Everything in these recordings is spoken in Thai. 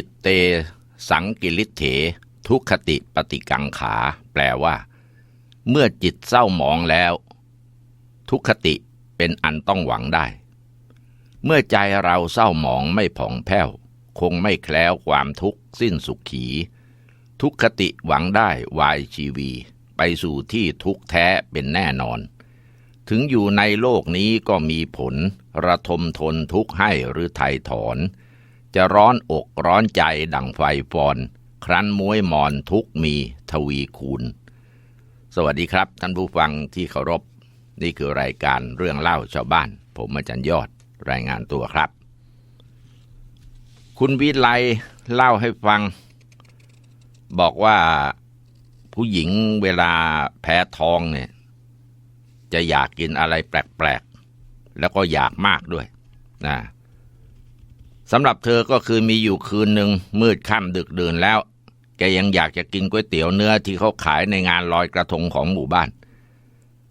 จิตเต สังกิริเถ ทุกขติปฏิกังขา แปลว่า เมื่อจิตเศร้าหมองแล้ว ทุกขติเป็นอันต้องหวังได้ เมื่อใจเราเศร้าหมองไม่ผ่องแผ้ว คงไม่แคล้วความทุกข์สิ้นสุขขี ทุกขติหวังได้วายชีวี ไปสู่ที่ทุกแท้เป็นแน่นอน ถึงอยู่ในโลกนี้ก็มีผล ระทมทนทุกข์ให้หรือไถ่ถอน จะร้อนอกร้อนใจดั่งไฟฟอน ครั้นมวยมอนทุกมีทวีคูณ สวัสดีครับ ท่านผู้ฟังที่เคารพ นี่คือรายการเรื่องเล่าชาวบ้าน ผมอาจารย์ยอดรายงานตัวครับ คุณวิไลเล่าให้ฟัง บอกว่าผู้หญิงเวลาแพ้ท้องเนี่ย จะอยากกินอะไรแปลกๆ แล้วก็อยากมากด้วยนะ สำหรับเธอก็คือมีอยู่คืนหนึ่งมืดค่ำดึกดื่นแล้ว แกยังอยากจะกินก๋วยเตี๋ยวเนื้อที่เขาขายในงานลอยกระทงของหมู่บ้าน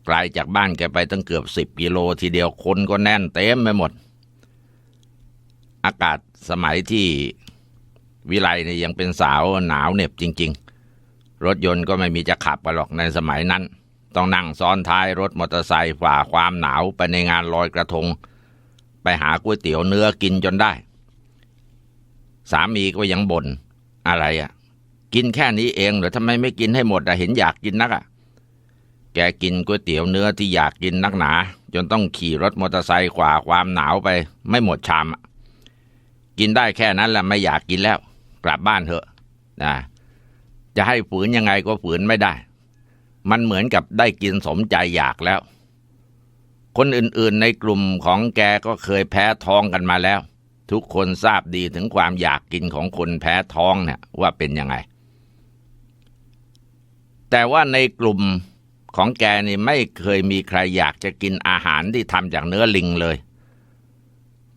ไกลจากบ้านแกไปตั้งเกือบสิบกิโลทีเดียวคนก็แน่นเต็มไปหมด อากาศสมัยที่วิไลเนี่ยยังเป็นสาวหนาวเหน็บจริง ๆ รถยนต์ก็ไม่มีจะขับกันหรอกในสมัยนั้น ต้องนั่งซ้อนท้ายรถมอเตอร์ไซค์ฝ่าความหนาวไปในงานลอยกระทง ไปหาก๋วยเตี๋ยวเนื้อกินจนได้ สามีก็ยังบน่นอะไรอะ่ะ กินแค่นี้เองเหรอทำไมไม่กินให้หมดอะเห็นอยากกินนักอะ่ะ แกกินก๋วยเตี๋ยวเนื้อที่อยากกินนักหนา จนต้องขี่รถมอเตอร์ไซค์ขวาความหนาวไป ไม่หมดชามอะกินได้แค่นั้นแหละไม่อยากกินแล้ว กลับบ้านเถอะนะจะให้ฝืนยังไงก็ฝืนไม่ได้ มันเหมือนกับได้กินสมใจอยากแล้ว คนอื่นๆในกลุ่มของแกก็เคยแพ้ท้องกันมาแล้ว ทุกคนทราบดีถึงความอยากกินของคนแพ้ท้องเนี่ยว่าเป็นยังไง แต่ว่าในกลุ่มของแกนี่ไม่เคยมีใครอยากจะกินอาหารที่ทำจากเนื้อลิงเลย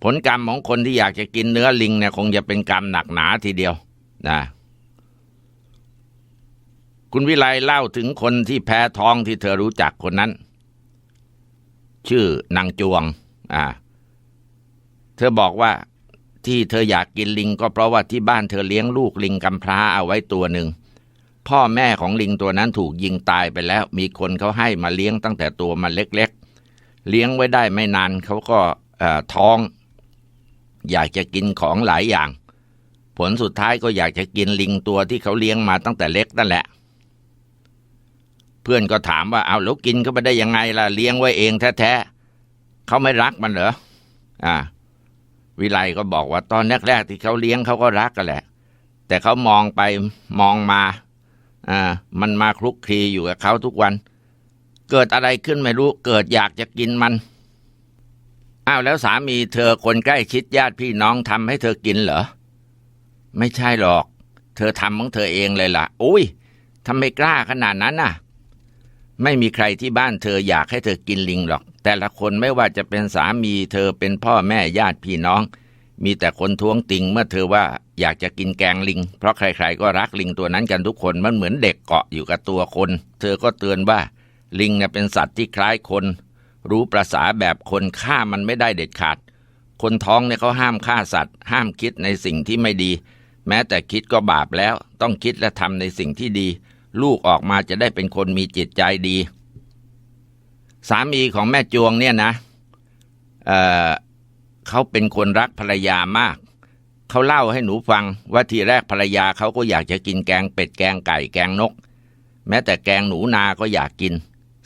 ผลกรรมของคนที่อยากจะกินเนื้อลิงเนี่ยคงจะเป็นกรรมหนักหนาทีเดียวนะคุณวิไลเล่าถึงคนที่แพ้ท้องที่เธอรู้จักคนนั้น ชื่อนางจวง อ่า เธอบอกว่า ที่เธออยากกินลิงก็เพราะว่าที่บ้านเธอเลี้ยงลูกลิงกำพร้าเอาไว้ตัวหนึ่ง พ่อแม่ของลิงตัวนั้นถูกยิงตายไปแล้ว มีคนเขาให้มาเลี้ยงตั้งแต่ตัวมันเล็กๆ เลี้ยงไว้ได้ไม่นานเขาก็ท้อง อยากจะกินของหลายอย่าง ผลสุดท้ายก็อยากจะกินลิงตัวที่เขาเลี้ยงมาตั้งแต่เล็กนั่นแหละ เพื่อนก็ถามว่าเอาแล้วกินเขาไปได้ยังไงล่ะเลี้ยงไว้เองแท้ๆเขาไม่รักมันเหรออ่า วิไลก็บอกว่าตอนแรกๆที่เขาเลี้ยงเขาก็รักกันแหละ แต่เขามองไปมองมาอ่ามันมาคลุกคลีอยู่กับเขาทุกวัน เกิดอะไรขึ้นไม่รู้ เกิดอยากจะกินมันอ้าวแล้วสามีเธอคนใกล้ชิดญาติพี่น้องทำให้เธอกินเหรอ ไม่ใช่หรอก เธอทำของเธอเองเลยล่ะ อุ้ยทำไมกล้าขนาดนั้นน่ะ ไม่มีใครที่บ้านเธออยากให้เธอกินลิงหรอก แต่ละคนไม่ว่าจะเป็นสามีเธอเป็นพ่อแม่ญาติพี่น้อง มีแต่คนท้วงติงเมื่อเธอว่าอยากจะกินแกงลิง เพราะใครๆก็รักลิงตัวนั้นกันทุกคนมันเหมือนเด็กเกาะอยู่กับตัวคน เธอก็เตือนว่า ลิงเนี่ยเป็นสัตว์ที่คล้ายคน รู้ประษาแบบคนฆ่ามันไม่ได้เด็ดขาด คนท้องเนี่ยเขาห้ามฆ่าสัตว์ ห้ามคิดในสิ่งที่ไม่ดี แม้แต่คิดก็บาปแล้ว ต้องคิดและทำในสิ่งที่ดี ลูกออกมาจะได้เป็นคนมีจิตใจดี สามีของแม่จวงเนี่ยนะเเขาเป็นคนรักภรรยามาก เขาเล่าให้หนูฟังว่าทีแรกภรรยาเขาก็อยากจะกินแกงเป็ดแกงไก่แกงนก แม้แต่แกงหนูนาก็อยากกิน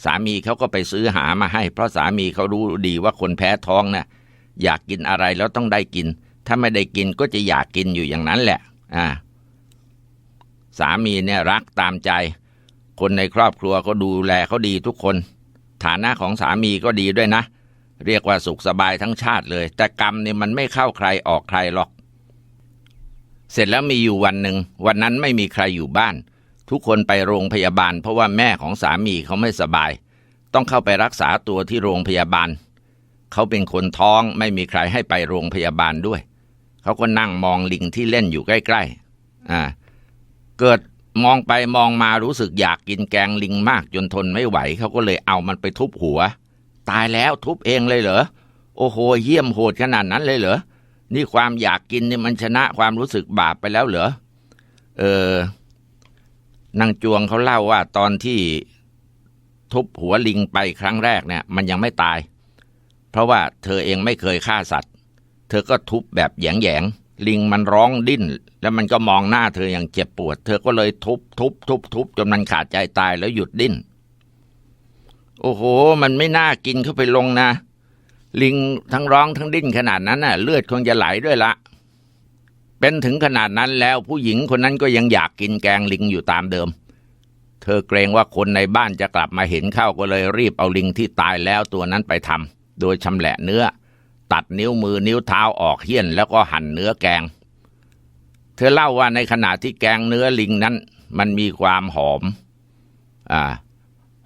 สามีเขาก็ไปซื้อหามาให้ เพราะสามีเขารู้ดีว่าคนแพ้ท้องนะ่ะอยากกินอะไรแล้วต้องได้กิน ถ้าไม่ได้กินก็จะอยากกินอยู่อย่างนั้นแหละ อ่า สามีเนี่ยรักตามใจ คนในครอบครัวก็ดูแลเขาดีทุกคน ฐานะของสามีก็ดีด้วยนะ เรียกว่าสุขสบายทั้งชาติเลย แต่กรรมเนี่ยมันไม่เข้าใครออกใครหรอก เสร็จแล้วมีอยู่วันหนึ่ง วันนั้นไม่มีใครอยู่บ้าน ทุกคนไปโรงพยาบาล เพราะว่าแม่ของสามีเขาไม่สบาย ต้องเข้าไปรักษาตัวที่โรงพยาบาล เขาเป็นคนท้องไม่มีใครให้ไปโรงพยาบาลด้วย เขาก็นั่งมองลิงที่เล่นอยู่ใกล้ ๆ อ่า เกิดมองไปมองมารู้สึกอยากกินแกงลิงมากจนทนไม่ไหวเขาก็เลยเอามันไปทุบหัว ตายแล้วทุบเองเลยเหรอโอ้โหเยี่ยมโหดขนาดนั้นเลยเหรอนี่ความอยากกินนี่มันชนะความรู้สึกบาปไปแล้วเหรอเออนางจวงเขาเล่าว่าตอนที่ทุบหัวลิงไปครั้งแรกเนี่ย มันยังไม่ตาย เพราะว่าเธอเองไม่เคยฆ่าสัตว์ เธอก็ทุบแบบแยงๆ ลิงมันร้องดิ้น แล้วมันก็มองหน้าเธออย่างเจ็บปวด เธอก็เลยทุบทุบทุบทุบจนมันขาดใจตายแล้วหยุดดิ้น โอ้โห มันไม่น่ากินเข้าไปลงนะ ลิงทั้งร้องทั้งดิ้นขนาดนั้นน่ะ เลือดคงจะไหลด้วยละ เป็นถึงขนาดนั้นแล้วผู้หญิงคนนั้นก็ยังอยากกินแกงลิงอยู่ตามเดิม เธอเกรงว่าคนในบ้านจะกลับมาเห็นเข้าก็เลยรีบเอาลิงที่ตายแล้วตัวนั้นไปทำโดยชำแหละเนื้อ ตัดนิ้วมือนิ้วเท้าออกเหี้ยนแล้วก็หั่นเนื้อแกง เธอเล่าว่าในขณะที่แกงเนื้อลิงนั้น มันมีความหอม อ่า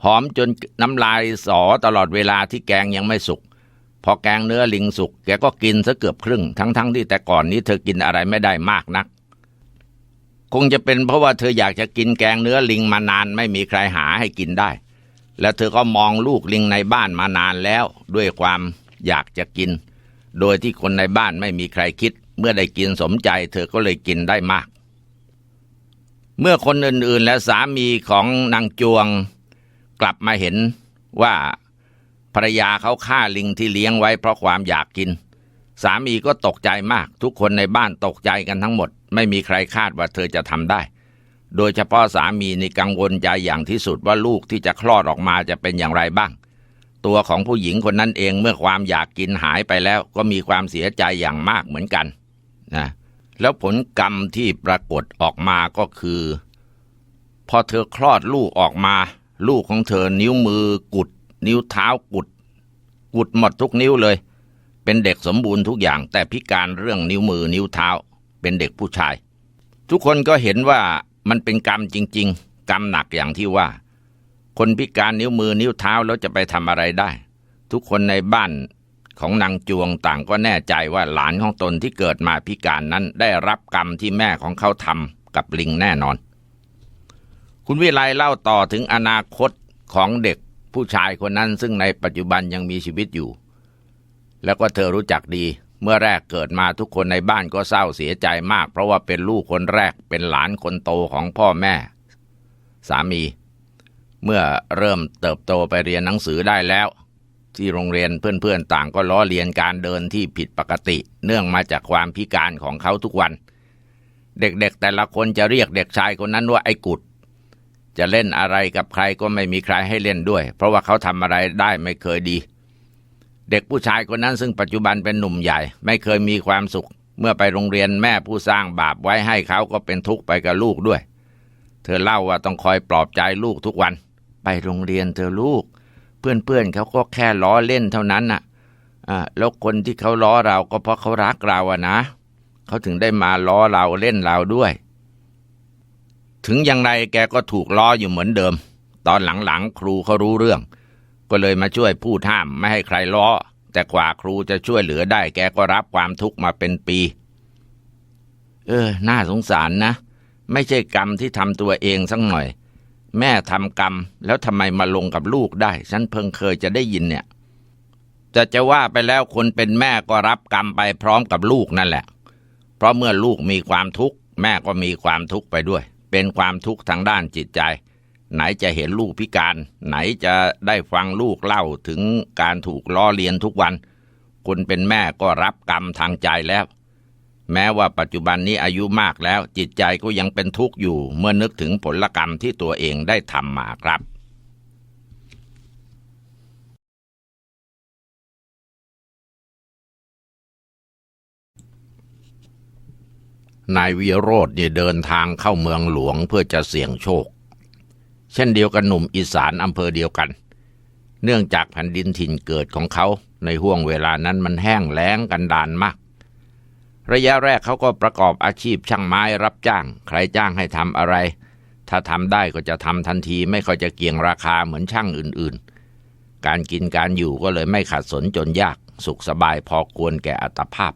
หอมจนน้ำลายสอตลอดเวลาที่แกงยังไม่สุก พอแกงเนื้อลิงสุก แกก็กินซะเกือบครึ่ง ทั้งๆทที่แต่ก่อนนี้เธอกินอะไรไม่ได้มากนัก คงจะเป็นเพราะว่าเธออยากจะกินแกงเนื้อลิงมานานไม่มีใครหาให้กินได้ แล้วเธอก็มองลูกลิงในบ้านมานานแล้วด้วยความอยากจะกิน โดยที่คนในบ้านไม่มีใครคิด เมื่อได้กินสมใจเธอก็เลยกินได้มาก เมื่อคนอื่นๆและสามีของนางจวง กลับมาเห็นว่าภรรยาเขาฆ่าลิงที่เลี้ยงไว้เพราะความอยากกิน สามีก็ตกใจมาก ทุกคนในบ้านตกใจกันทั้งหมด ไม่มีใครคาดว่าเธอจะทำได้ โดยเฉพาะสามีในกังวลใจอย่างที่สุดว่าลูกที่จะคลอดออกมาจะเป็นอย่างไรบ้าง ตัวของผู้หญิงคนนั้นเองเมื่อความอยากกินหายไปแล้ว ก็มีความเสียใจอย่างมากเหมือนกันนะแล้วผลกรรมที่ปรากฏออกมาก็คือ พอเธอคลอดลูกออกมา ลูกของเธอนิ้วมือกุด นิ้วเท้ากุด กุดหมดทุกนิ้วเลย เป็นเด็กสมบูรณ์ทุกอย่าง แต่พิการเรื่องนิ้วมือนิ้วเท้า เป็นเด็กผู้ชาย ทุกคนก็เห็นว่ามันเป็นกรรมจริง ๆ กรรมหนักอย่างที่ว่า คนพิการนิ้วมือนิ้วเท้าแล้วจะไปทำอะไรได้ ทุกคนในบ้านของนางจวงต่างก็แน่ใจว่าหลานของตนที่เกิดมาพิการนั้นได้รับกรรมที่แม่ของเขาทำกับลิงแน่นอน คุณวิไลเล่าต่อถึงอนาคตของเด็กผู้ชายคนนั้นซึ่งในปัจจุบันยังมีชีวิตอยู่ แล้วก็เธอรู้จักดีเมื่อแรกเกิดมาทุกคนในบ้านก็เศร้าเสียใจมาก เพราะว่าเป็นลูกคนแรกเป็นหลานคนโตของพ่อแม่ สามี เมื่อเริ่มเติบโตไปเรียนหนังสือได้แล้ว ที่โรงเรียนเพื่อนๆต่างก็ล้อเลียนการเดินที่ผิดปกติ เนื่องมาจากความพิการของเขาทุกวัน เด็กๆแต่ละคนจะเรียกเด็กชายคนนั้นว่าไอ้กุด จะเล่นอะไรกับใครก็ไม่มีใครให้เล่นด้วย เพราะว่าเขาทำอะไรได้ไม่เคยดี เด็กผู้ชายคนนั้นซึ่งปัจจุบันเป็นหนุ่มใหญ่ ไม่เคยมีความสุข เมื่อไปโรงเรียนแม่ผู้สร้างบาปไว้ให้เขาก็เป็นทุกข์ไปกับลูกด้วย เธอเล่าว่าต้องคอยปลอบใจลูกทุกวัน ไปโรงเรียนเธอลูก เพื่อนๆเขาก็แค่ล้อเล่นเท่านั้นน่ะอ่าแล้วคนที่เขาล้อเราก็เพราะเขารักเราอะนะ เขาถึงได้มาล้อเราเล่นเราด้วย ถึงอย่างไรแกก็ถูกล้ออยู่เหมือนเดิม ตอนหลังๆ ครูเขารู้เรื่อง ก็เลยมาช่วยพูดห้ามไม่ให้ใครล้อ แต่กว่าครูจะช่วยเหลือได้ แกก็รับความทุกข์มาเป็นปี เออ น่าสงสารนะ ไม่ใช่กรรมที่ทำตัวเองสักหน่อย แม่ทำกรรม แล้วทำไมมาลงกับลูกได้ ฉันเพิ่งเคยจะได้ยินเนี่ยจะจะว่าไปแล้วคนเป็นแม่ก็รับกรรมไปพร้อมกับลูกนั่นแหละ เพราะเมื่อลูกมีความทุกข์ แม่ก็มีความทุกข์ไปด้วย เป็นความทุกข์ทางด้านจิตใจ ไหนจะเห็นลูกพิการ ไหนจะได้ฟังลูกเล่าถึงการถูกล้อเลียนทุกวัน คนเป็นแม่ก็รับกรรมทางใจแล้ว แม้ว่าปัจจุบันนี้อายุมากแล้วจิตใจก็ยังเป็นทุกข์อยู่ เมื่อนึกถึงผลกรรมที่ตัวเองได้ทำมาครับนายวิโรธเนี่ยเดินทางเข้าเมืองหลวงเพื่อจะเสี่ยงโชค เช่นเดียวกับหนุ่มอีสานอำเภอเดียวกัน เนื่องจากแผ่นดินถิ่นเกิดของเขา ในห่วงเวลานั้นมันแห้งแล้งกันดานมาก ระยะแรกเขาก็ประกอบอาชีพช่างไม้รับจ้าง ใครจ้างให้ทำอะไร ถ้าทำได้ก็จะทำทันทีไม่ค่อยจะเกี่ยงราคาเหมือนช่างอื่นๆ การกินการอยู่ก็เลยไม่ขัดสนจนยาก สุขสบายพอควรแก่อัตภาพ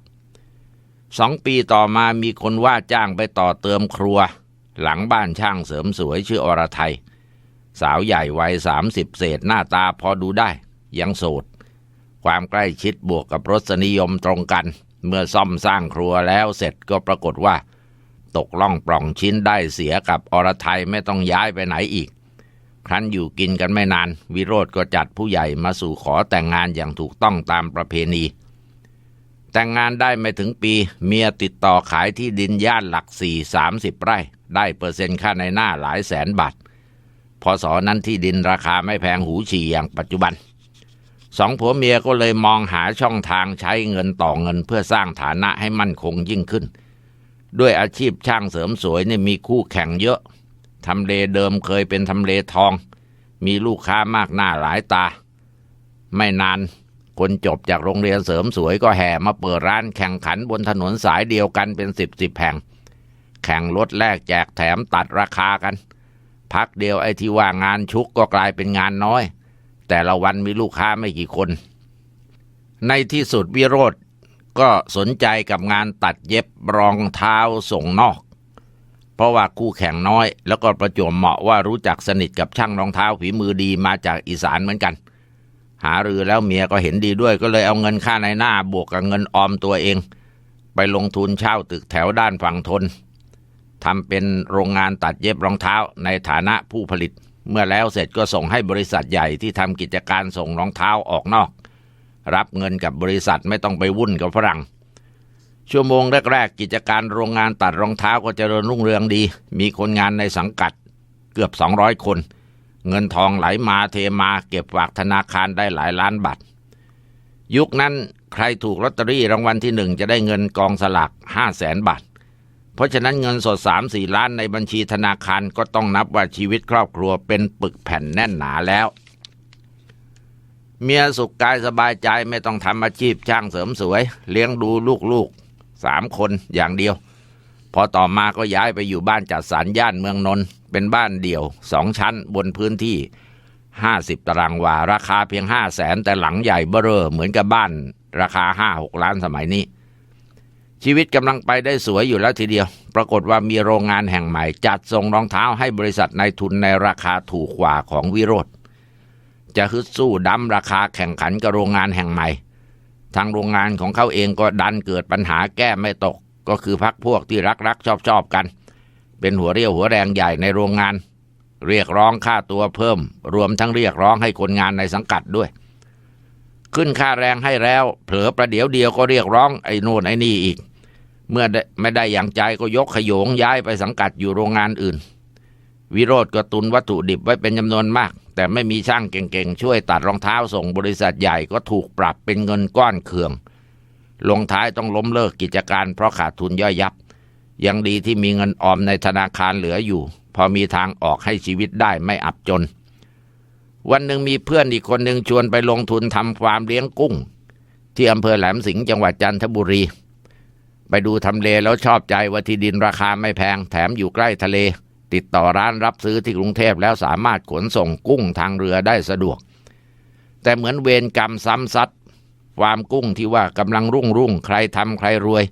สองปีต่อมามีคนว่าจ้างไปต่อเติมครัว หลังบ้านช่างเสริมสวยชื่ออรไทย สาวใหญ่วัยสามสิบเศษหน้าตาพอดูได้ ยังโสด ความใกล้ชิดบวกกับรสนิยมตรงกัน เมื่อซ่อมสร้างครัวแล้วเสร็จก็ปรากฏว่า ตกล่องปล่องชิ้นได้เสียกับอรไทยไม่ต้องย้ายไปไหนอีก ครั้นอยู่กินกันไม่นาน วิโรธก็จัดผู้ใหญ่มาสู่ขอแต่งงานอย่างถูกต้องตามประเพณี แต่งงานได้ไม่ถึงปี เมียติดต่อขายที่ดินย่านหลักสี่สามสิบไร่ ได้เปอร์เซ็นต์ค่าในหน้าหลายแสนบาทพศนั้นที่ดินราคาไม่แพงหูฉี่อย่างปัจจุบัน สองผัวเมียก็เลยมองหาช่องทางใช้เงินต่อเงินเพื่อสร้างฐานะให้มั่นคงยิ่งขึ้น ด้วยอาชีพช่างเสริมสวยนี่มีคู่แข่งเยอะ ทำเลเดิมเคยเป็นทำเลทอง มีลูกค้ามากหน้าหลายตา ไม่นานคนจบจากโรงเรียนเสริมสวยก็แห่มาเปิดร้านแข่งขันบนถนนสายเดียวกันเป็นสิบสิบแห่ง แข่งรถแลกแจกแถมตัดราคากัน พักเดียวไอ้ที่ว่างานชุกก็กลายเป็นงานน้อย แต่ละวันมีลูกค้าไม่กี่คน ในที่สุดวิโรธก็สนใจกับงานตัดเย็บรองเท้าส่งนอก เพราะว่าคู่แข่งน้อย แล้วก็ประจวบเหมาะว่ารู้จักสนิทกับช่างรองเท้าฝีมือดีมาจากอีสานเหมือนกัน หารือแล้วเมียก็เห็นดีด้วยก็เลยเอาเงินค่าในหน้าบวกกับเงินออมตัวเอง ไปลงทุนเช่าตึกแถวด้านฝั่งทนทำเป็นโรงงานตัดเย็บรองเท้าในฐานะผู้ผลิต เมื่อแล้วเสร็จก็ส่งให้บริษัทใหญ่ที่ทำกิจการส่งรองเท้าออกนอก รับเงินกับบริษัทไม่ต้องไปวุ่นกับฝรั่ง ชั่วโมงแรกๆกิจการโรงงานตัดรองเท้าก็เจริญรุ่งเรืองดี มีคนงานในสังกัดเกือบ 200 คน เงินทองไหลมาเทมาเก็บฝากธนาคารได้หลายล้านบาทยุคนั้นใครถูกลอตเตอรี่รางวัลที่หนึ่งจะได้เงินกองสลากห้าแสนบาท ราะฉะนั้นเงินสดสามสี่ล้านในบัญชีธนาคารก็ต้องนับว่าชีวิตครอบครัวเป็นปึกแผ่นแน่นหนาแล้ว เมียสุขกายสบายใจไม่ต้องทำอาชีพช่างเสริมสวย เลี้ยงดูลูกๆสามคนอย่างเดียว พอต่อมาก็ย้ายไปอยู่บ้านจัดสรรย่านเมืองนนท์เป็นบ้านเดี่ยวสองชั้นบนพื้นที่ห้าสิบตารางวา ราคาเพียงห้าแสนแต่หลังใหญ่เบ้อเร่อเหมือนกับบ้าน ราคาห้าหกล้านสมัยนี้ ชีวิตกำลังไปได้สวยอยู่แล้วทีเดียว ปรากฏว่ามีโรงงานแห่งใหม่ จัดส่งรองเท้าให้บริษัทในทุนในราคาถูกกว่าของวิโรธจะฮึดสู้ดั้มราคาแข่งขันกับโรงงานแห่งใหม่ ทางโรงงานของเขาเองก็ดันเกิดปัญหาแก้ไม่ตก ก็คือพักพวกที่รักรักชอบชอบกัน เป็นหัวเรี่ยวหัวแรงใหญ่ในโรงงาน เรียกร้องค่าตัวเพิ่ม รวมทั้งเรียกร้องให้คนงานในสังกัดด้วย ขึ้นค่าแรงให้แล้ว เผลอประเดี๋ยวเดียวก็เรียกร้องไอ้โน่นไอ้นี่อีก เมื่อไม่ได้อย่างใจก็ยกขยงย้ายไปสังกัดอยู่โรงงานอื่น วิโรธก็ตุนวัตถุดิบไว้เป็นจำนวนมาก แต่ไม่มีช่างเก่งๆ ช่วยตัดรองเท้าส่งบริษัทใหญ่ก็ถูกปรับเป็นเงินก้อนเคือง ลงท้ายต้องล้มเลิกกิจการเพราะขาดทุนย่อยยับ ยังดีที่มีเงินออมในธนาคารเหลืออยู่ พอมีทางออกให้ชีวิตได้ไม่อับจน วันหนึ่งมีเพื่อนอีกคนหนึ่งชวนไปลงทุนทำฟาร์มเลี้ยงกุ้ง ที่อำเภอแหลมสิงห์จังหวัดจันทบุรี ไปดูทำเลแล้วชอบใจว่าที่ดินราคาไม่แพงแถมอยู่ใกล้ทะเล ติดต่อร้านรับซื้อที่กรุงเทพแล้วสามารถขนส่งกุ้งทางเรือได้สะดวก แต่เหมือนเวรกรรมซ้ำซัดฟาร์มกุ้งที่ว่ากำลังรุ่งรุ่งใครทำใครรวย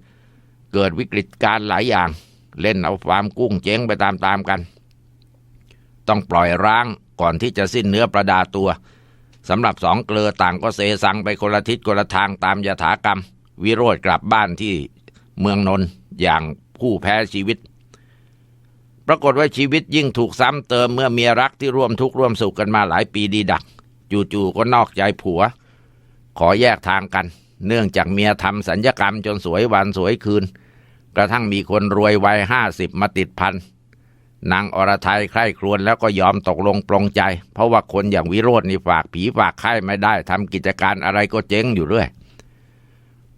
เกิดวิกฤตการณ์หลายอย่าง เล่นเอาฟาร์มกุ้งเจ๊งไปตามๆกัน ต้องปล่อยร้างก่อนที่จะสิ้นเนื้อประดาตัวสำหรับสองเกลือต่างก็เซซังไปคนละทิศคนละทางตามยถากรรม วิโรธกลับบ้านที่ เมืองนนท์อย่างผู้แพ้ชีวิต ปรากฏว่าชีวิตยิ่งถูกซ้ำเติมเมื่อเมียรักที่ร่วมทุกข์ร่วมสุขกันมาหลายปีดีดัก จู่ๆก็นอกใจผัว ขอแยกทางกัน เนื่องจากเมียทำสัญญกรรมจนสวยวันสวยคืน กระทั่งมีคนรวยวัยห้าสิบมาติดพันนางอรไทยใคร่ครวญแล้วก็ยอมตกลงปลงใจ เพราะว่าคนอย่างวิโรจน์นี่ฝากผีฝากไข้ไม่ได้ทำกิจการอะไรก็เจ๊งอยู่เรื่อย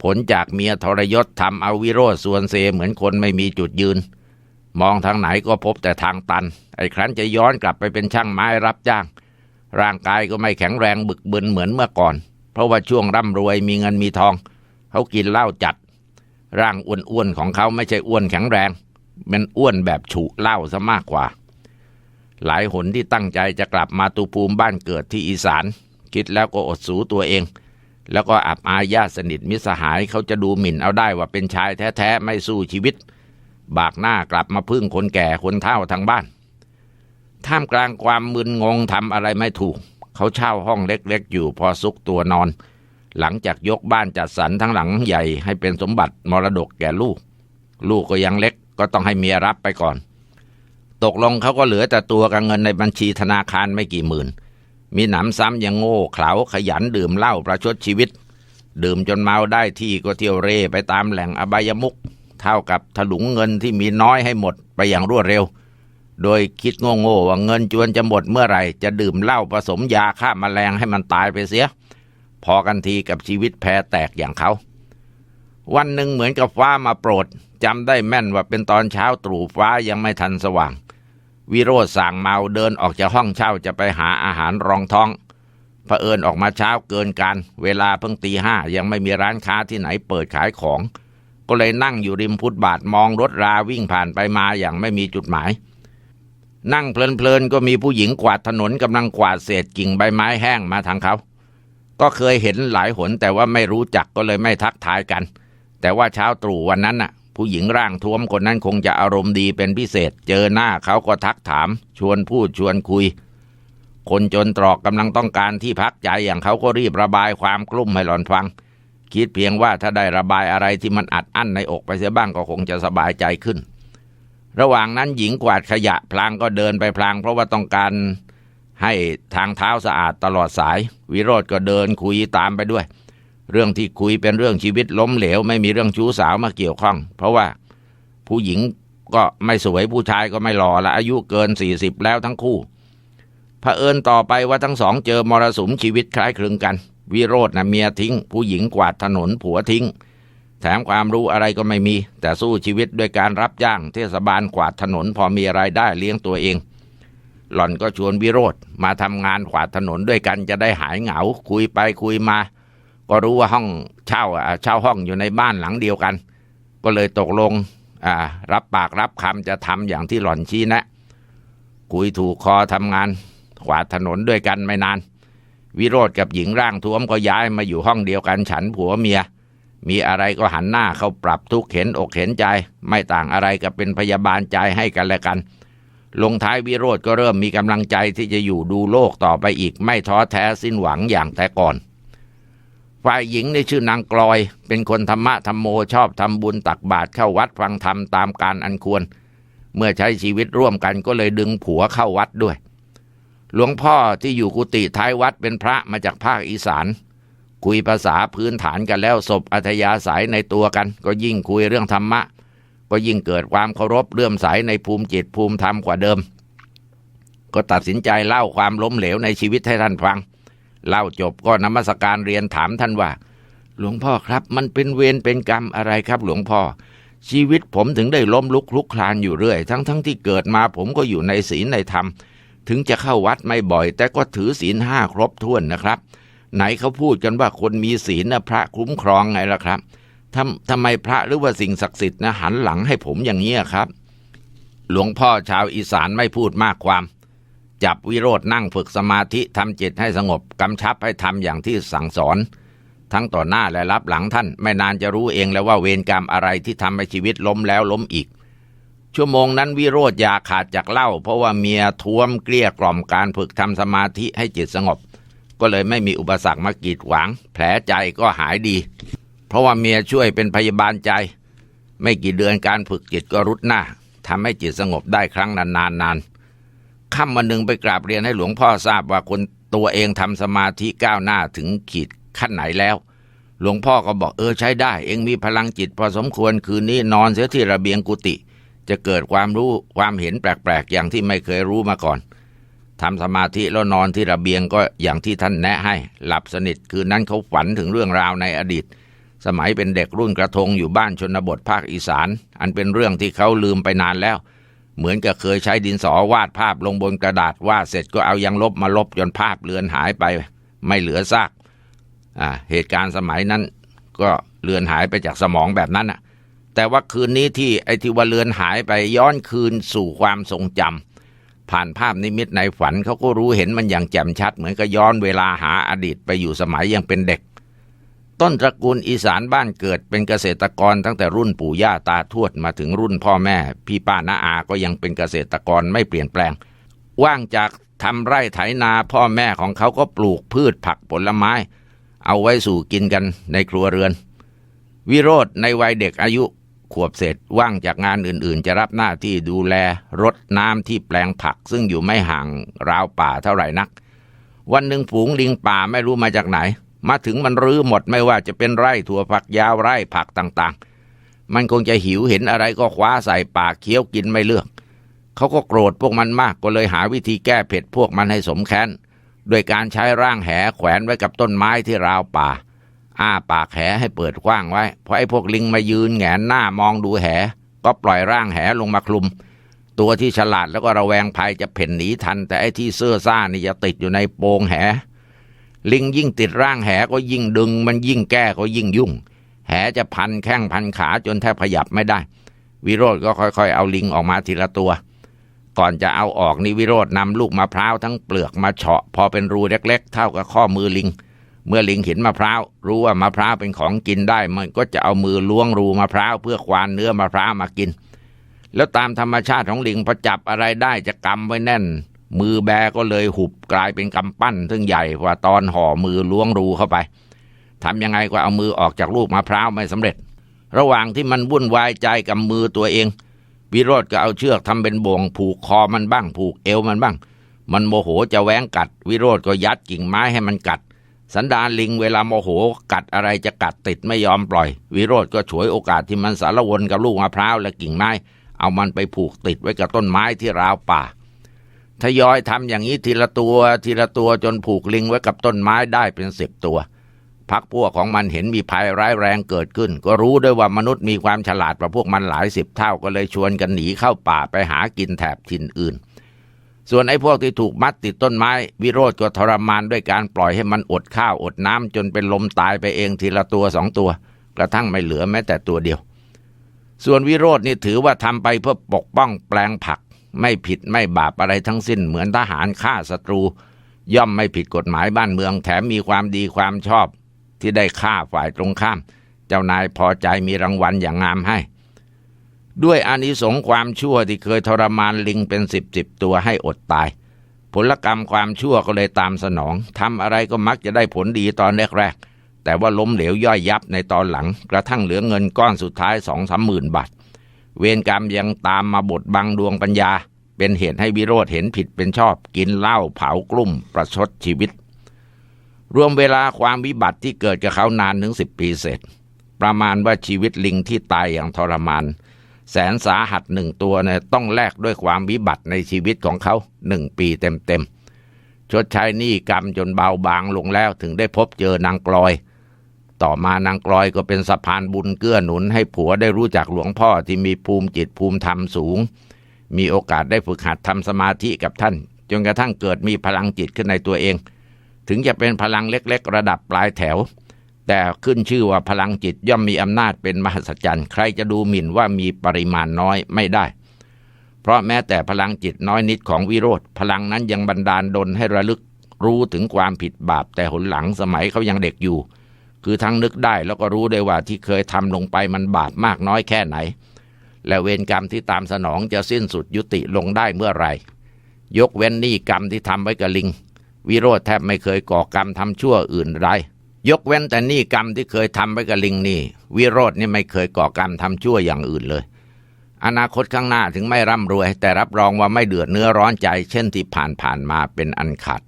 ผลจากเมียทรยศทำเอาวิโรจน์ส่วนเซเหมือนคนไม่มีจุดยืน มองทางไหนก็พบแต่ทางตัน ไอ้ครั้นจะย้อนกลับไปเป็นช่างไม้รับจ้าง ร่างกายก็ไม่แข็งแรงบึกบึนเหมือนเมื่อก่อน เพราะว่าช่วงร่ำรวยมีเงินมีทอง เขากินเหล้าจัด ร่างอ้วนๆของเขาไม่ใช่อ้วนแข็งแรงเป็นอ้วนแบบฉุเหล้าซะมากกว่า หลายหนที่ตั้งใจจะกลับมาตุภูมิบ้านเกิดที่อีสาน คิดแล้วก็อดสูตัวเอง แล้วก็อับอายญาติสนิทมิสหายเขาจะดูหมิ่นเอาได้ว่าเป็นชายแท้ๆไม่สู้ชีวิต บากหน้ากลับมาพึ่งคนแก่คนเฒ่าทางบ้าน ท่ามกลางความมึนงงทำอะไรไม่ถูก เขาเช่าห้องเล็กๆ อยู่พอซุกตัวนอน หลังจากยกบ้านจัดสรรทั้งหลังใหญ่ให้เป็นสมบัติมรดกแก่ลูก ลูกก็ยังเล็กก็ต้องให้เมียรับไปก่อน ตกลงเขาก็เหลือแต่ตัวกับเงินในบัญชีธนาคารไม่กี่หมื่น มีหนำซ้ำยังโง่เขลาขยันดื่มเหล้าประชดชีวิต ดื่มจนเมาได้ที่ก็เที่ยวเร่ไปตามแหล่งอบายมุกเท่ากับถลุงเงินที่มีน้อยให้หมดไปอย่างรวดเร็ว โดยคิดโง่ๆว่าเงินจวนจะหมดเมื่อไหร่ จะดื่มเหล้าผสมยาฆ่ามาแมลงให้มันตายไปเสีย พอกันทีกับชีวิตแพ้แตกอย่างเขา วันหนึ่งเหมือนกับฟ้ามาโปรดจำได้แม่นว่าเป็นตอนเช้าตรู่ฟ้ายังไม่ทันสว่าง วิโรธสั่งเมาเดินออกจากห้องเช่าจะไปหาอาหารรองท้องเผอิญออกมาเช้าเกินการ เวลาเพิ่งตีห้ายังไม่มีร้านค้าที่ไหนเปิดขายของ ก็เลยนั่งอยู่ริมฟุตบาทมองรถราวิ่งผ่านไปมาอย่างไม่มีจุดหมาย นั่งเพลินๆก็มีผู้หญิงกวาดถนนกำลังกวาดเศษกิ่งใบไม้แห้งมาทางเขา ก็เคยเห็นหลายหนแต่ว่าไม่รู้จักก็เลยไม่ทักทายกัน แต่ว่าเช้าตรู่วันนั้นน่ะ ผู้หญิงร่างท้วมคนนั้นคงจะอารมณ์ดีเป็นพิเศษ เจอหน้าเขาก็ทักถาม ชวนพูดชวนคุย คนจนตรอกกำลังต้องการที่พักใจอย่างเขาก็รีบระบายความกลุ้มให้หลอนฟัง คิดเพียงว่าถ้าได้ระบายอะไรที่มันอัดอั้นในอกไปเสียบ้างก็คงจะสบายใจขึ้น ระหว่างนั้นหญิงกวาดขยะพลางก็เดินไปพลาง เพราะว่าต้องการให้ทางเท้าสะอาดตลอดสาย วิโรธก็เดินคุยตามไปด้วย เรื่องที่คุยเป็นเรื่องชีวิตล้มเหลว ไม่มีเรื่องชู้สาวมาเกี่ยวข้อง เพราะว่าผู้หญิงก็ไม่สวยผู้ชายก็ไม่หล่อละอายุเกินสี่สิบแล้วทั้งคู่เผอิญต่อไปว่าทั้งสองเจอมรสุมชีวิตคล้ายคลึงกัน วิโรธนะเมียทิ้ง ผู้หญิงกวาดถนนผัวทิ้ง แถมความรู้อะไรก็ไม่มี แต่สู้ชีวิตด้วยการรับจ้าง เทศบาลกวาดถนนพอมีรายได้เลี้ยงตัวเอง หล่อนก็ชวนวิโรธมาทำงานกวาดถนนด้วยกันจะได้หายเหงา คุยไปคุยมา ก็รู้ว่าห้องเช่าอะเช่าห้องอยู่ในบ้านหลังเดียวกัน ก็เลยตกลงอ่ารับปากรับคำจะทำอย่างที่หล่อนชี้นะ คุยถูกคอทำงานกวาดถนนด้วยกันไม่นาน วิโรธกับหญิงร่างท้วมก็ย้ายมาอยู่ห้องเดียวกันฉันผัวเมีย มีอะไรก็หันหน้าเข้าปรับทุกเห็นอกเห็นใจ ไม่ต่างอะไรกับเป็นพยาบาลใจให้กันและกัน ลงท้ายวิโรธก็เริ่มมีกำลังใจที่จะอยู่ดูโลกต่อไปอีกไม่ท้อแท้สิ้นหวังอย่างแต่ก่อน ฝ่ายหญิงในชื่อนางกลอย เป็นคนธรรมะธรรมโมชอบทำบุญตักบาตรเข้าวัดฟังธรรมตามการอันควร เมื่อใช้ชีวิตร่วมกันก็เลยดึงผัวเข้าวัดด้วย หลวงพ่อที่อยู่กุฏิท้ายวัดเป็นพระมาจากภาคอีสาน คุยภาษาพื้นฐานกันแล้วศพอัธยาศัยในตัวกัน ก็ยิ่งคุยเรื่องธรรมะ ก็ยิ่งเกิดความเคารพเลื่อมใสในภูมิจิตภูมิธรรมกว่าเดิม ก็ตัดสินใจเล่าความล้มเหลวในชีวิตให้ท่านฟัง เล่าจบก็นมัสการเรียนถามท่านว่า หลวงพ่อครับ มันเป็นเวรเป็นกรรมอะไรครับ หลวงพ่อ ชีวิตผมถึงได้ล้มลุกคลุกคลานอยู่เรื่อย ทั้งทั้งที่เกิดมาผมก็อยู่ในศีลในธรรม ถึงจะเข้าวัดไม่บ่อย แต่ก็ถือศีลห้าครบถ้วนนะครับ ไหนเขาพูดกันว่าคนมีศีลนะพระคุ้มครองไงล่ะครับทำทำไมพระหรือว่าสิ่งศักดิ์สิทธิ์นะหันหลังให้ผมอย่างนี้ครับ หลวงพ่อชาวอีสานไม่พูดมากความ จับวิโรธนั่งฝึกสมาธิทำจิตให้สงบกำชับให้ทำอย่างที่สั่งสอน ทั้งต่อหน้าและรับหลังท่าน ไม่นานจะรู้เองแล้วว่าเวรกรรมอะไรที่ทำให้ชีวิตล้มแล้วล้มอีก ชั่วโมงนั้นวิโรธยาขาดจากเหล้าเพราะว่าเมียท้วมเกลี้ยกล่อมการฝึกทำสมาธิให้จิตสงบ ก็เลยไม่มีอุปสรรคมากีดขวาง แผลใจก็หายดี เพราะว่าเมียช่วยเป็นพยาบาลใจ ไม่กี่เดือนการฝึกจิตก็รุดหน้าทำให้จิตสงบได้ครั้งนานๆนาน ค่ำวันหนึ่งไปกราบเรียนให้หลวงพ่อทราบว่าคนตัวเองทำสมาธิก้าวหน้าถึงขีดขั้นไหนแล้ว หลวงพ่อก็บอกเออใช้ได้ เองมีพลังจิตพอสมควรคืนนี้นอนเสียที่ระเบียงกุฏิจะเกิดความรู้ความเห็นแปลกๆ อย่างที่ไม่เคยรู้มาก่อนทำสมาธิแล้วนอนที่ระเบียงก็อย่างที่ท่านแนะให้ หลับสนิทคืนนั้นเขาฝันถึงเรื่องราวในอดีต สมัยเป็นเด็กรุ่นกระทงอยู่บ้านชนบทภาคอีสาน อันเป็นเรื่องที่เขาลืมไปนานแล้ว เหมือนกับเคยใช้ดินสอวาดภาพลงบนกระดาษวาดเสร็จก็เอายังลบมาลบจนภาพเลือนหายไป ไม่เหลือซากอ่าเหตุการณ์สมัยนั้น ก็เลือนหายไปจากสมองแบบนั้นอะแต่ว่าคืนนี้ที่ไอ้ที่ว่าเลือนหายไปย้อนคืนสู่ความทรงจำผ่านภาพนิมิตในฝันเขาก็รู้เห็นมันอย่างแจ่มชัด เหมือนกับย้อนเวลาหาอดีตไปอยู่สมัยยังเป็นเด็ก ต้นตระกูลอีสานบ้านเกิดเป็นเกษตรกรตั้งแต่รุ่นปู่ย่าตาทวดมาถึงรุ่นพ่อแม่ พี่ป้าน้าอาก็ยังเป็นเกษตรกรไม่เปลี่ยนแปลง ว่างจากทำไร่ไถนาพ่อแม่ของเขาก็ปลูกพืชผักผลไม้ เอาไว้สู่กินกันในครัวเรือน วิโรธในวัยเด็กอายุขวบเศษว่างจากงานอื่นๆ จะรับหน้าที่ดูแลรดน้ำที่แปลงผัก ซึ่งอยู่ไม่ห่างราวป่าเท่าไหร่นัก วันหนึ่งฝูงลิงป่าไม่รู้มาจากไหน มาถึงมันรื้อหมดไม่ว่าจะเป็นไร่ถั่วผักยาวไร่ผักต่างๆ มันคงจะหิวเห็นอะไรก็คว้าใส่ปากเคี้ยวกินไม่เลือก เขาก็โกรธพวกมันมากก็เลยหาวิธีแก้เผ็ดพวกมันให้สมแค้นโดยการใช้ร่างแหแขวนไว้กับต้นไม้ที่ราวป่า อ้าปากแหให้เปิดกว้างไว้พอไอ้พวกลิงมายืนแงนหน้ามองดูแห ก็ปล่อยร่างแหลงมาคลุม ตัวที่ฉลาดแล้วก็ระแวงภัยจะเพ่นหนีทัน แต่ไอ้ที่เสื้อซ่านี่จะติดอยู่ในโปงแห ลิงยิ่งติดร่างแหก็ยิ่งดึง มันยิ่งแก้ก็ยิ่งยุ่ง แหจะพันแข้งพันขาจนแทบขยับไม่ได้ วิโรธก็ค่อยๆ เอาลิงออกมาทีละตัว ก่อนจะเอาออกนี่วิโรธนำลูกมะพร้าวทั้งเปลือกมาเฉาะ พอเป็นรูเล็ก ๆ เท่ากับข้อมือลิง เมื่อลิงเห็นมะพร้าวรู้ว่ามะพร้าวเป็นของกินได้ มันก็จะเอามือล้วงรูมะพร้าวเพื่อควานเนื้อมะพร้าวมากิน แล้วตามธรรมชาติของลิงพอจับอะไรได้จะกำไว้แน่น มือแบก็เลยหุบกลายเป็นกำปั้น ซึ่งใหญ่กว่าตอนห่อมือล้วงรูเข้าไปทำยังไงก็เอามือออกจากลูกมะพร้าวไม่สำเร็จ ระหว่างที่มันวุ่นวายใจกับมือตัวเอง วิโรธก็เอาเชือกทำเป็นบ่วงผูกคอมันบ้าง ผูกเอวมันบ้าง มันโมโหจะแหวงกัด วิโรธก็ยัดกิ่งไม้ให้มันกัด สันดานลิงเวลาโมโหกัดอะไรจะกัดติดไม่ยอมปล่อย วิโรธก็ฉวยโอกาสที่มันสารวนกับลูกมะพร้าวและกิ่งไม้ เอามันไปผูกติดไว้กับต้นไม้ที่ราวป่า ทยอยทำอย่างนี้ทีละตัวทีละตัวจนผูกลิงไว้กับต้นไม้ได้เป็นสิบตัว พักพวกของมันเห็นมีภัยร้ายแรงเกิดขึ้น ก็รู้ด้วยว่ามนุษย์มีความฉลาดกว่าพวกมันหลายสิบเท่าก็เลยชวนกันหนีเข้าป่าไปหากินแถบถิ่นอื่น ส่วนไอ้พวกที่ถูกมัดติดต้นไม้ วิโรธก็ทรมานด้วยการปล่อยให้มันอดข้าวอดน้ำจนเป็นลมตายไปเองทีละตัวสองตัว กระทั่งไม่เหลือแม้แต่ตัวเดียวส่วนวิโรธนี่ถือว่าทำไปเพื่อปกป้องแปลงผัก ไม่ผิดไม่บาปอะไรทั้งสิ้นเหมือนทหารฆ่าศัตรู ย่อมไม่ผิดกฎหมายบ้านเมือง แถมมีความดีความชอบที่ได้ฆ่าฝ่ายตรงข้าม เจ้านายพอใจมีรางวัลอย่างงามให้ ด้วยอานิสงส์ความชั่วที่เคยทรมานลิงเป็นสิบสิบตัวให้อดตาย ผลกรรมความชั่วก็เลยตามสนองทำอะไรก็มักจะได้ผลดีตอนแรกๆแต่ว่าล้มเหลวย่อยยับในตอนหลัง กระทั่งเหลือเงินก้อนสุดท้ายสองสามหมื่นบาท เวรกรรมยังตามมาบดบังดวงปัญญา เป็นเหตุให้วิโรธเห็นผิดเป็นชอบ กินเหล้าเผากลุ่มประชดชีวิต รวมเวลาความวิบัติที่เกิดกับเขานานถึงสิบปีเศษประมาณว่าชีวิตลิงที่ตายอย่างทรมานแสนสาหัสหนึ่งตัวเนี่ยต้องแลกด้วยความวิบัติในชีวิตของเขาหนึ่งปีเต็มๆชดใช้หนี้กรรมจนเบาบางลงแล้วถึงได้พบเจอนางกลอย ต่อมานางกลอยก็เป็นสะพานบุญเกื้อหนุนให้ผัวได้รู้จักหลวงพ่อที่มีภูมิจิตภูมิธรรมสูง มีโอกาสได้ฝึกหัดทำสมาธิกับท่าน จนกระทั่งเกิดมีพลังจิตขึ้นในตัวเอง ถึงจะเป็นพลังเล็กๆ ระดับปลายแถว แต่ขึ้นชื่อว่าพลังจิตย่อมมีอำนาจเป็นมหัศจรรย์ใครจะดูหมิ่นว่ามีปริมาณน้อยไม่ได้ เพราะแม้แต่พลังจิตน้อยนิดของวิโรธพลังนั้นยังบันดาลดลให้ระลึกรู้ถึงความผิดบาปแต่หนหลังสมัยเขายังเด็กอยู่ คือทั้งนึกได้แล้วก็รู้ได้ว่าที่เคยทำลงไปมันบาปมากน้อยแค่ไหน และเวรกรรมที่ตามสนองจะสิ้นสุดยุติลงได้เมื่อไหร่ ยกเว้นหนี้กรรมที่ทำไว้กับลิง วิโรธแทบไม่เคยก่อกรรมทำชั่วอื่นไรยกเว้นแต่หนี้กรรมที่เคยทำไว้กับลิงนี่ วิโรธนี่ไม่เคยก่อกรรมทำชั่วอย่างอื่นเลย อนาคตข้างหน้าถึงไม่ร่ำรวย แต่รับรองว่าไม่เดือดเนื้อร้อนใจ เช่นที่ผ่านผ่านมาเป็นอันขาด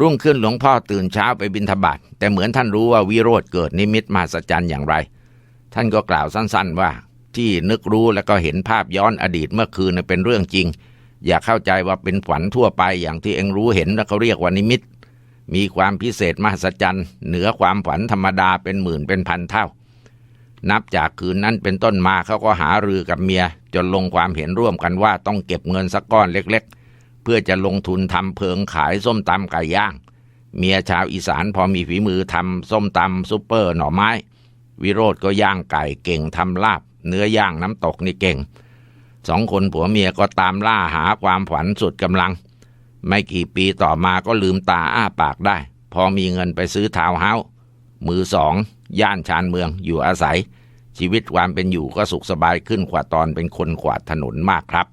รุ่งขึ้นหลวงพ่อตื่นเช้าไปบิณฑบาตแต่เหมือนท่านรู้ว่าวิโรธเกิดนิมิตมหัศจรรย์อย่างไร ท่านก็กล่าวสั้นๆว่า ที่นึกรู้แล้วก็เห็นภาพย้อนอดีตเมื่อคืนเป็นเรื่องจริง อย่าเข้าใจว่าเป็นฝันทั่วไปอย่างที่เองรู้เห็นแล้วเขาเรียกว่านิมิต มีความพิเศษมหัศจรรย์เหนือความฝันธรรมดาเป็นหมื่นเป็นพันเท่า นับจากคืนนั้นเป็นต้นมาเขาก็หารือกับเมีย จนลงความเห็นร่วมกันว่าต้องเก็บเงินสักก้อนเล็ก ๆ เพื่อจะลงทุนทำเพิงขายส้มตำไก่ย่าง เมียชาวอีสานพอมีฝีมือทำส้มตำซุปเปอร์หน่อไม้ วิโรธก็ย่างไก่เก่งทำลาบ เนื้อย่างน้ำตกนี่เก่งสองคนผัวเมียก็ตามล่าหาความฝันสุดกำลัง ไม่กี่ปีต่อมาก็ลืมตาอ้าปากได้ พอมีเงินไปซื้อทาวเฮาส์มือสอง ย่านชานเมืองอยู่อาศัย ชีวิตความเป็นอยู่ก็สุขสบายขึ้นกว่าตอนเป็นคนขวาดถนนมากครับ